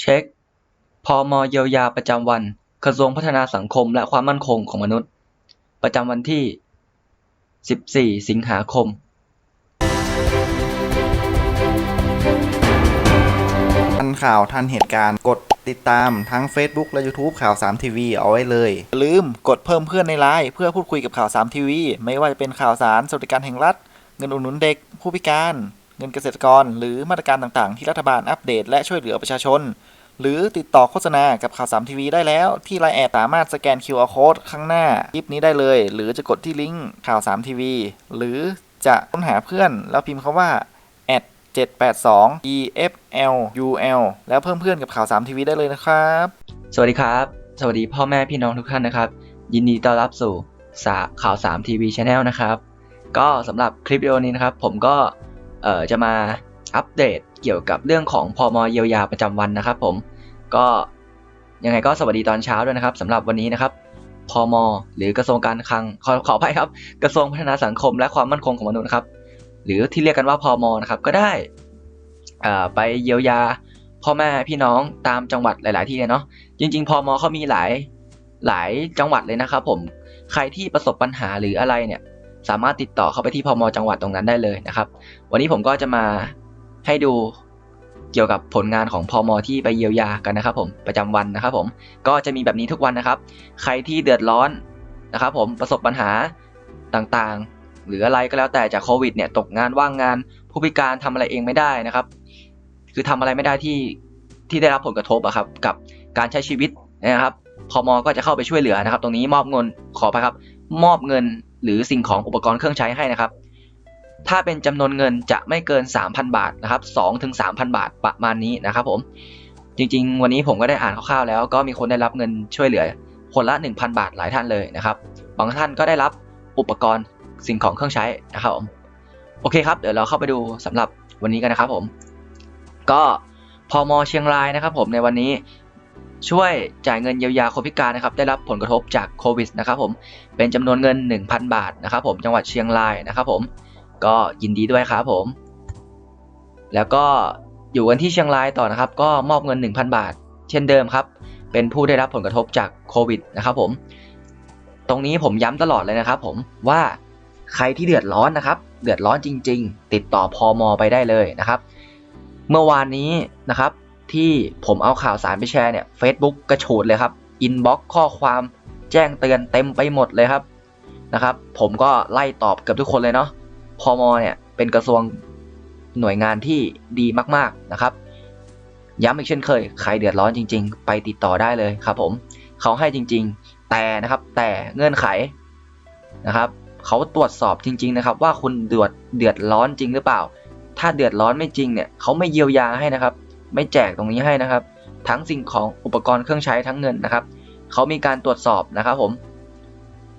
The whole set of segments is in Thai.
เช็ค พม เยียวยาประจำวัน กระทรวงพัฒนาสังคมและความมั่นคงของมนุษย์ ประจำวันที่ 14 สิงหาคม ทันข่าวทันเหตุการณ์กดติดตามทั้ง Facebook และ YouTube ข่าว3ทีวีเอาไว้เลย อย่าลืมกดเพิ่มเพื่อนในไลน์เพื่อพูดคุยกับข่าว3ทีวีไม่ว่าจะเป็นข่าวสารสวัสดิการแห่งรัฐ เงินอุดหนุนเด็กผู้พิการ เงินเกษตรกร หรือมาตรการต่างๆ ที่รัฐบาลอัปเดตและช่วยเหลือประชาชน หรือติดต่อโฆษณากับข่าว3ทีวีได้แล้ว ที่ไลน์แอดสามารถสแกน QR Code ข้างหน้าคลิปนี้ได้เลย หรือจะกดที่ลิงก์ข่าว3ทีวีหรือจะค้นหาเพื่อน แล้วพิมพ์คาว่า782 EFLUL แล้วเพิ่มเพื่อนกับข่าว3ทีวีได้เลยนะครับ สวัสดีครับ สวัสดีพ่อแม่พี่น้องทุกท่านนะครับ ยินดีต้อนรับสู่สาข่าว3ทีวีช anel นะครับ ก็สำหรับคลิปวิดีโอนี้นะครับ ผมก็ เอ่อจะมาอัปเดตเกี่ยวกับเรื่องของพมเยียวยาประจำวันนะครับ ผมก็ยังไงก็สวัสดีตอนเช้าด้วยนะครับสำหรับวันนี้นะครับพมหรือกระทรวงการคลังขอขออภัยครับ กระทรวงพัฒนาสังคมและความมั่นคงของมนุษย์นะครับ หรือที่เรียกกันว่าพมนะครับก็ได้เอ่อไปเยียวยาพ่อแม่พี่น้องตามจังหวัดหลาย ๆ ที่เลยเนาะจริง ๆพมเขามีหลายหลายจังหวัดเลยนะครับ ผมใครที่ประสบปัญหาหรืออะไรเนี่ย สามารถติดต่อเข้าไปที่พมจังหวัดตรงนั้นได้เลยนะครับ วันนี้ผมก็จะมาให้ดูเกี่ยวกับผลงานของพมที่ไปเยียวยากันนะครับ ผมประจำวันนะครับ ผมก็จะมีแบบนี้ทุกวันนะครับ ใครที่เดือดร้อนนะครับ ผมประสบปัญหาต่างๆ หรืออะไรก็แล้วแต่จากโควิดเนี่ยตกงานว่างงานผู้พิการทำอะไรเองไม่ได้นะครับ คือทำอะไรไม่ได้ที่ที่ได้รับผลกระทบอะครับ กับการใช้ชีวิตนะครับพมก็จะเข้าไปช่วยเหลือนะครับ ตรงนี้มอบเงินขอไปครับ มอบเงิน หรือสิ่งของอุปกรณ์เครื่องใช้ให้นะครับ ถ้าเป็นจำนวนเงินจะไม่เกิน 3,000 บาทนะครับ2ถึง3,000บาทประมาณนี้นะครับผมจริง ๆ วันนี้ผมก็ได้อ่านคร่าวๆแล้วก็มีคนได้รับเงินช่วยเหลือ คนละ 1,000 บาทหลายท่านเลยนะครับบางท่านก็ได้รับอุปกรณ์สิ่งของเครื่องใช้นะครับผมโอเคครับ เดี๋ยวเราเข้าไปดูสำหรับวันนี้กันนะครับผม ก็พมเชียงรายนะครับผมในวันนี้ ช่วยจ่ายเงินเยียวยาคนพิการนะครับได้รับผลกระทบจากโควิดนะครับผมเป็นจำนวนเงิน 1,000 บาทนะครับผมจังหวัดเชียงรายนะครับผมก็ยินดีด้วยครับผม แล้วก็อยู่กันที่เชียงรายต่อนะครับ ก็มอบเงิน 1,000 บาท เช่นเดิมครับ เป็นผู้ได้รับผลกระทบจากโควิดนะครับผมตรงนี้ผมย้ำตลอดเลยนะครับ ผมว่าใครที่เดือดร้อนนะครับ เดือดร้อนจริง ๆ ติดต่อพอมไปได้เลยนะครับ เมื่อวานนี้นะครับ ที่ผมเอาข่าวสารไปแชร์เนี่ย Facebook กระฉูดเลยครับอินบ็อกข้อความแจ้งเตือนเต็มไปหมดเลยครับนะครับ ผมก็ไล่ตอบเกือบทุกคนเลยเนาะพอมเนี่ยเป็นกระทรวงหน่วยงานที่ดีมากๆนะครับ ย้ำอีกเช่นเคย ใครเดือดร้อนจริง ๆ ไปติดต่อได้เลยครับผมเขาให้จริง ๆ แต่นะครับแต่เงื่อนไขนะครับเขาตรวจสอบจริง ๆ นะครับ ว่าคุณเดือดเดือดร้อนจริงหรือเปล่า ถ้าเดือดร้อนไม่จริงเนี่ยเขาไม่เยียวยาให้นะครับ ไม่แจกตรงนี้ให้นะครับ ทั้งสิ่งของอุปกรณ์เครื่องใช้ทั้งเงินนะครับเขามีการตรวจสอบนะครับผม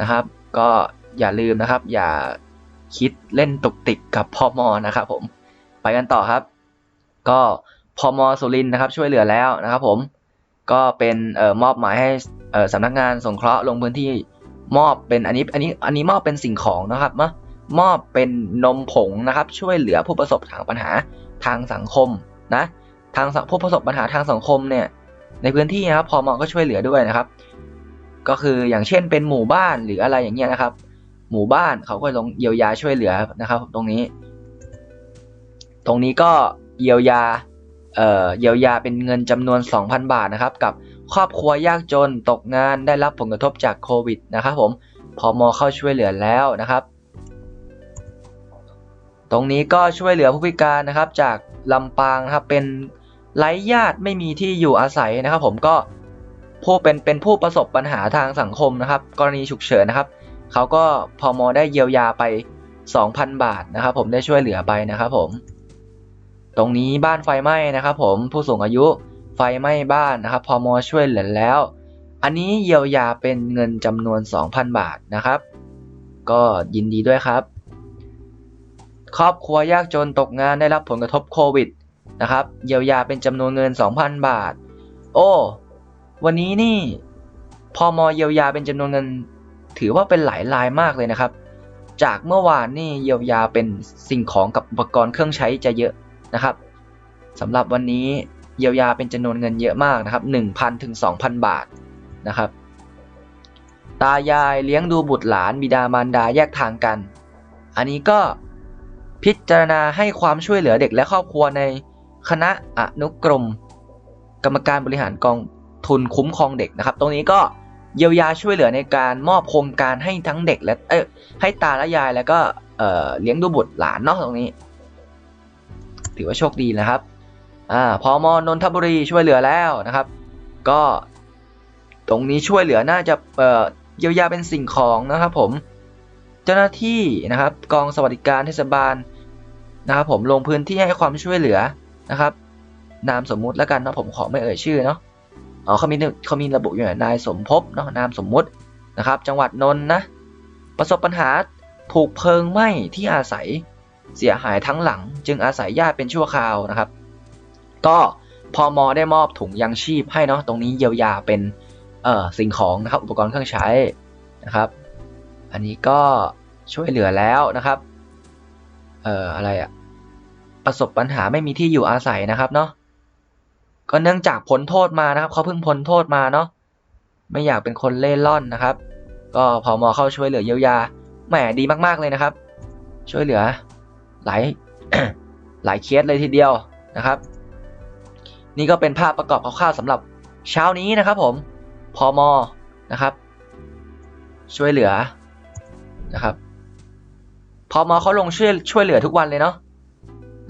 นะครับ ก็อย่าลืมนะครับ อย่าคิดเล่นตุกติกกับพอมนะครับผมไปกันต่อครับ ก็พอมสุรินทร์นะครับ ช่วยเหลือแล้วนะครับผมก็เป็นออมอบหมายให้สำนักงานสงเคราะห์ลงพื้นที่มอบเป็นอันนี้อันนี้อันนี้มอบเป็นสิ่งของนะครับมามอบเป็นนมผงนะครับ ช่วยเหลือผู้ประสบทางปัญหาทางสังคมนะ ทางผู้ประสบปัญหาทางสังคมเนี่ยในพื้นที่นะครับพอมอก็ช่วยเหลือด้วยนะครับ ก็คืออย่างเช่นเป็นหมู่บ้านหรืออะไรอย่างเงี้ยนะครับ หมู่บ้านเขาก็ลงเยียวยาช่วยเหลือนะครับ ตรงนี้ ตรงนี้ก็เยียวยาเอ่อเยียวยาเป็นเงินจำนวน 2,000 บาทนะครับ กับครอบครัวยากจนตกงานได้รับผลกระทบจากโควิดนะครับผมพอมอเข้าช่วยเหลือแล้วนะครับ ตรงนี้ก็ช่วยเหลือผู้พิการนะครับ จากลำปางนะครับเป็น ไร้ญาติไม่มีที่อยู่อาศัยนะครับผมก็ผู้เป็นเป็นผู้ประสบปัญหาทางสังคมนะครับ กรณีฉุกเฉินนะครับเขาก็พอมอได้เยียวยาไป 2,000 บาทนะครับ ผมได้ช่วยเหลือไปนะครับผมตรงนี้บ้านไฟไหม้นะครับ ผมผู้สูงอายุไฟไหม้บ้านนะครับพอมอช่วยเหลือแล้ว อันนี้เยียวยาเป็นเงินจำนวน 2,000 บาทนะครับ ก็ยินดีด้วยครับ ครอบครัวยากจนตกงานได้รับผลกระทบโควิด นะครับ เยียวยาเป็นจำนวนเงิน 2,000 บาท โอ้ วันนี้นี่พอมอเยียวยาเป็นจำนวนเงิน ถือว่าเป็นหลายรายมากเลยนะครับ จากเมื่อวานนี่เยียวยาเป็นสิ่งของกับอุปกรณ์เครื่องใช้จะเยอะนะครับสำหรับวันนี้เยียวยาเป็นจำนวนเงินเยอะมากนะครับ 1,000ถึง2,000 บาทนะครับ ตายายเลี้ยงดูบุตรหลานบิดามารดาแยกทางกัน อันนี้ก็พิจารณาให้ความช่วยเหลือเด็กและครอบครัวใน คณะอนุกรม กรรมการบริหารกองทุนคุ้มครองเด็กนะครับ ตรงนี้ก็เยียวยาช่วยเหลือในการมอบโครงการให้ทั้งเด็กและเอ้ให้ตาและยายแล้วก็เเลี้ยงดูบุตรหลานเนาะตรงนี้ ถือว่าโชคดีนะครับอ่าพอมนนทบุรีช่วยเหลือแล้วนะครับ ก็ตรงนี้ช่วยเหลือน่าจะเอ่อเยียวยาเป็นสิ่งของนะครับผมเจ้าหน้าที่นะครับ กองสวัสดิการเทศบาลนะครับผมลงพื้นที่ให้ความช่วยเหลือ นะครับนามสมมุติแล้วกันเนาะผมขอไม่เอ่ยชื่อเนาะอ๋อเขามีเขามีระบุอยู่นายสมภพเนาะนามสมมุตินะครับ จังหวัดนนท์นะประสบปัญหาถูกเพลิงไหม้ที่อาศัยเสียหายทั้งหลัง จึงอาศัยญาติเป็นชั่วคราวนะครับ ก็พอมอได้มอบถุงยังชีพให้เนาะตรงนี้เยียวยาเป็นเอ่อสิ่งของนะครับอุปกรณ์เครื่องใช้นะครับ อันนี้ก็ช่วยเหลือแล้วนะครับ เอ่ออะไรอะ ประสบปัญหาไม่มีที่อยู่อาศัยนะครับเนาะก็เนื่องจากพ้นโทษมานะครับเขาเพิ่งพ้นโทษมาเนาะไม่อยากเป็นคนเล่ร่อนนะครับ ก็พอมอเข้าช่วยเหลือเยียวยาแหมดีมากๆเลยนะครับ ช่วยเหลือ หลายหลายเคสเลยทีเดียวนะครับ นี่ก็เป็นภาพประกอบคร่าวๆสำหรับเช้านี้นะครับ ผมพอมอนะครับ ช่วยเหลือนะครับพอมอเขาลงช่วยช่วยเหลือทุกวันเลยเนาะ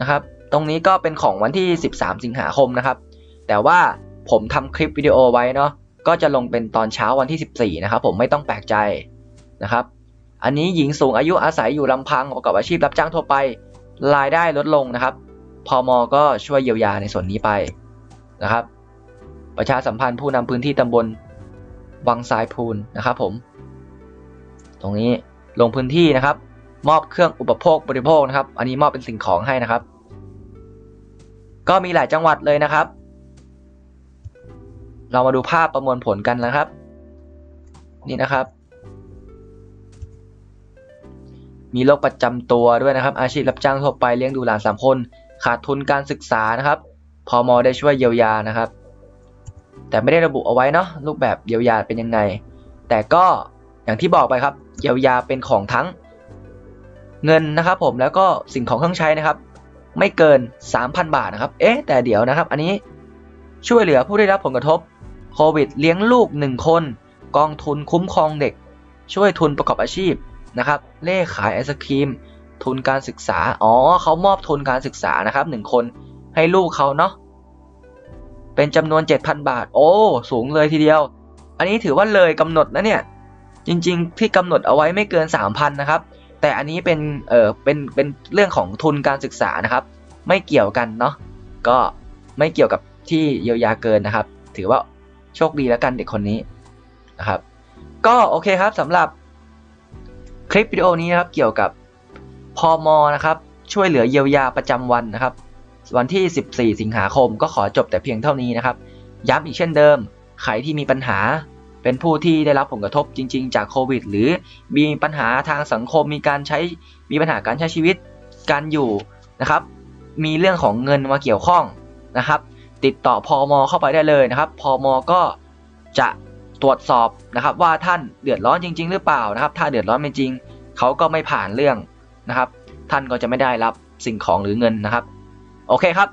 นะครับ ตรงนี้ก็เป็นของวันที่ 13 สิงหาคมนะครับ แต่ว่าผมทำคลิปวิดีโอไว้เนาะก็จะลงเป็นตอนเช้าวันที่ 14 นะครับผมไม่ต้องแปลกใจนะครับ อันนี้หญิงสูงอายุอาศัยอยู่ลำพังประกอบอาชีพรับจ้างทั่วไป รายได้ลดลงนะครับพมก็ช่วยเยียวยาในส่วนนี้ไปนะครับ ประชาสัมพันธ์ผู้นำพื้นที่ตำบลวังทรายพูนนะครับผม ตรงนี้ลงพื้นที่นะครับ มอบเครื่องอุปโภคบริโภคนะครับ อันนี้มอบเป็นสิ่งของให้นะครับ ก็มีหลายจังหวัดเลยนะครับ เรามาดูภาพประมวลผลกันนะครับ นี่นะครับ มีโรคประจำตัวด้วยนะครับ อาชีพรับจ้างทั่วไปเลี้ยงดูหลานสามคน ขาดทุนการศึกษานะครับพอมอได้ช่วยเยียวยานะครับ แต่ไม่ได้ระบุเอาไว้เนาะรูปแบบเยียวยาเป็นยังไง แต่ก็อย่างที่บอกไปครับ เยียวยาเป็นของทั้ง เงินนะครับผมแล้วก็สิ่งของเครื่องใช้นะครับ ไม่เกิน 3,000 บาทนะครับ เอ๊ะแต่เดี๋ยวนะครับ อันนี้ช่วยเหลือผู้ได้รับผลกระทบโควิดเลี้ยงลูก 1 คน กองทุนคุ้มครองเด็ก ช่วยทุนประกอบอาชีพนะครับ เล่ขายไอศครีม ทุนการศึกษา อ๋อเขามอบทุนการศึกษานะครับ 1 คนให้ลูกเขาเนาะเป็นจำนวน 7,000 บาท โอ้ สูงเลยทีเดียว อันนี้ถือว่าเลยกำหนดนะเนี่ย จริง ๆ ที่กำหนดเอาไว้ไม่เกิน 3,000 นะครับ แต่อันนี้เป็นเออเป็นเป็นเรื่องของทุนการศึกษานะครับ ไม่เกี่ยวกันเนาะก็ไม่เกี่ยวกับที่เยียวยาเกินนะครับ ถือว่าโชคดีแล้วกันเด็กคนนี้นะครับ ก็โอเคครับสำหรับคลิปวิดีโอนี้นะครับเกี่ยวกับพอมนะครับ ช่วยเหลือเยียวยาประจำวันนะครับ วันที่ 14 สิงหาคมก็ขอจบแต่เพียงเท่านี้นะครับ ย้ำอีกเช่นเดิม ใครที่มีปัญหา เป็นผู้ที่ได้รับผลกระทบจริง ๆ จากโควิด หรือมีปัญหาทางสังคมมีการใช้มีปัญหาการใช้ชีวิตการอยู่นะครับ มีเรื่องของเงินมาเกี่ยวข้องนะครับ ติดต่อพอมเข้าไปได้เลยนะครับพอมก็จะตรวจสอบนะครับ ว่าท่านเดือดร้อนจริง ๆ หรือเปล่านะครับ ถ้าเดือดร้อนเป็นจริงเขาก็ไม่ผ่านเรื่องนะครับ ท่านก็จะไม่ได้รับสิ่งของหรือเงินนะครับ โอเคครับ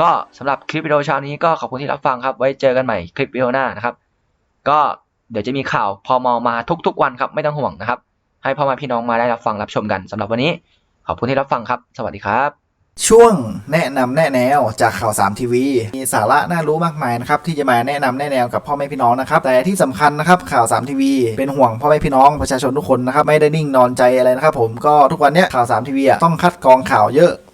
ก็สำหรับคลิปวิดีโอเช้านี้ก็ขอบคุณที่รับฟังครับ ไว้เจอกันใหม่คลิปวิดีโอหน้านะครับ ก็เดี๋ยวจะมีข่าวพอมอมาทุกๆวันครับไม่ต้องห่วงนะครับ ให้พ่อแม่พี่น้องมาได้รับฟังรับชมกันสำหรับวันนี้ ขอบคุณที่รับฟังครับ สวัสดีครับ ช่วงแนะนำแนะแนวจากข่าว3ทีวีมีสาระน่ารู้มากมายนะครับที่จะมาแนะนำแนะแนวกับพ่อแม่พี่น้องนะครับแต่ที่สำคัญนะครับข่าว3ทีวีเป็นห่วงพ่อแม่พี่น้องประชาชนทุกคนนะครับไม่ได้นิ่งนอนใจอะไรนะครับผมก็ทุกวันเนี้ยข่าว3ทีวีอะต้องคัดกรองข่าวเยอะ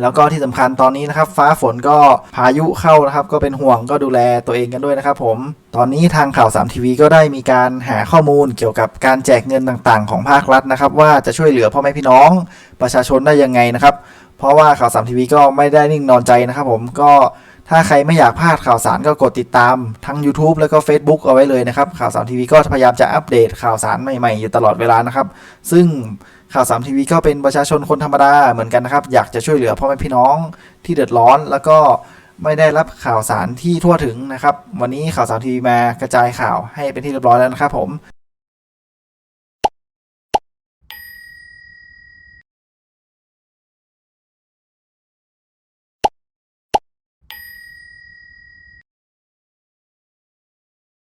แล้วก็ที่สำคัญตอนนี้นะครับ ฟ้าฝนก็พายุเข้านะครับ ก็เป็นห่วงก็ดูแลตัวเองกันด้วยนะครับผม ตอนนี้ทางข่าว3ทีวีก็ได้มีการหาข้อมูลเกี่ยวกับการแจกเงินต่างๆ ของภาครัฐนะครับ ว่าจะช่วยเหลือพ่อแม่พี่น้อง ประชาชนได้ยังไงนะครับ เพราะว่าข่าว3ทีวีก็ไม่ได้นิ่งนอนใจนะครับ ผมก็ถ้าใครไม่อยากพลาดข่าวสารก็กดติดตามทั้ง YouTube แล้วก็ Facebook เอาไว้เลยนะครับข่าว3ทีวีก็พยายามจะอัปเดตข่าวสารใหม่ๆอยู่ตลอดเวลานะครับ ซึ่ง ข่าวสามทีวีก็เป็นประชาชนคนธรรมดาเหมือนกันนะครับ อยากจะช่วยเหลือพ่อแม่พี่น้องที่เดือดร้อน แล้วก็ไม่ได้รับข่าวสารที่ทั่วถึงนะครับ วันนี้ข่าวสามทีวีมากระจายข่าวให้เป็นที่เรียบร้อยแล้วนะครับผม